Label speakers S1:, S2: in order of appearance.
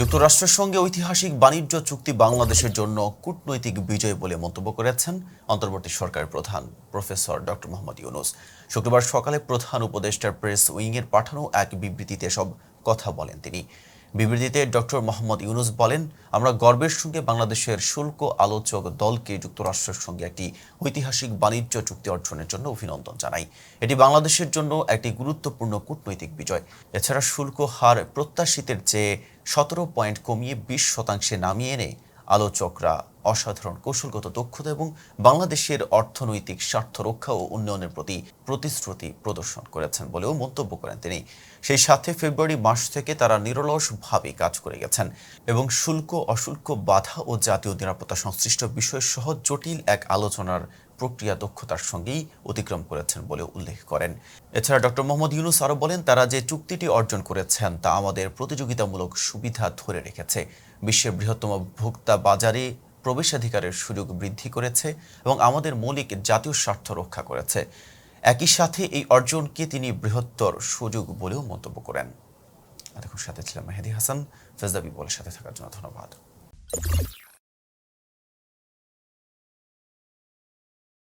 S1: যুক্তরাষ্ট্রের সঙ্গে ঐতিহাসিক বাণিজ্য চুক্তি বাংলাদেশের জন্য কূটনৈতিক বিজয় বলে মন্তব্য করেছেন অন্তর্বর্তী সরকারের প্রধান প্রফেসর ডক্টর মোহাম্মদ ইউনুস। শুক্রবার সকালে প্রধান উপদেষ্টার প্রেস উইংয়ের পাঠানো এক বিবৃতিতে সব কথা বলেন তিনি। বিবৃতিতে ডক্টর মোহাম্মদ ইউনুস বলেন, আমরা গর্বের সঙ্গে বাংলাদেশের শুল্ক আলোচক দলকে যুক্তরাষ্ট্রের সঙ্গে একটি ঐতিহাসিক বাণিজ্য চুক্তি অর্জনের জন্য অভিনন্দন জানাই। এটি বাংলাদেশের জন্য একটি গুরুত্বপূর্ণ কূটনৈতিক বিজয়। এছাড়া শুল্ক হার প্রত্যাশিতের চেয়ে সতেরো পয়েন্ট কমিয়ে বিশ শতাংশে নামিয়ে এনে আলোচকরা অসাধারণ কৌশলগত দক্ষতা এবং বাংলাদেশের অর্থনৈতিক স্বার্থ রক্ষা ও উন্নয়নের প্রতি প্রতিশ্রুতি প্রদর্শন করেছেন বলেও মন্তব্য করেন তিনি। সেই সাথে ফেব্রুয়ারি মাস থেকে তারা নিরলসভাবে কাজ করে গেছেন এবং শুল্ক, অশুল্ক, বাধা ও জাতীয় নিরাপত্তা সংশ্লিষ্ট বিষয় সহ জটিল এক আলোচনার প্রক্রিয়া দক্ষতার সঙ্গেই অতিক্রম করেছেন বলে উল্লেখ করেন। এছাড়া ডক্টর মোহাম্মদ ইউনুস আরও বলেন, তারা যে চুক্তিটি অর্জন করেছেন তা আমাদের প্রতিযোগিতামূলক সুবিধা ধরে রেখেছে। বিশ্বের বৃহত্তম ভোক্তা বাজারে প্রবেশাধিকারের সুযোগ বৃদ্ধি করেছে এবং আমাদের মৌলিক জাতীয় স্বার্থ রক্ষা করেছে। একই সাথে এই অর্জনকে তিনি বৃহত্তর সুযোগ বলেও মন্তব্য করেন। এতক্ষণ সাথে ছিলাম মেহেদি হাসান, ফেজদাবি বলের সাথে থাকার জন্য ধন্যবাদ।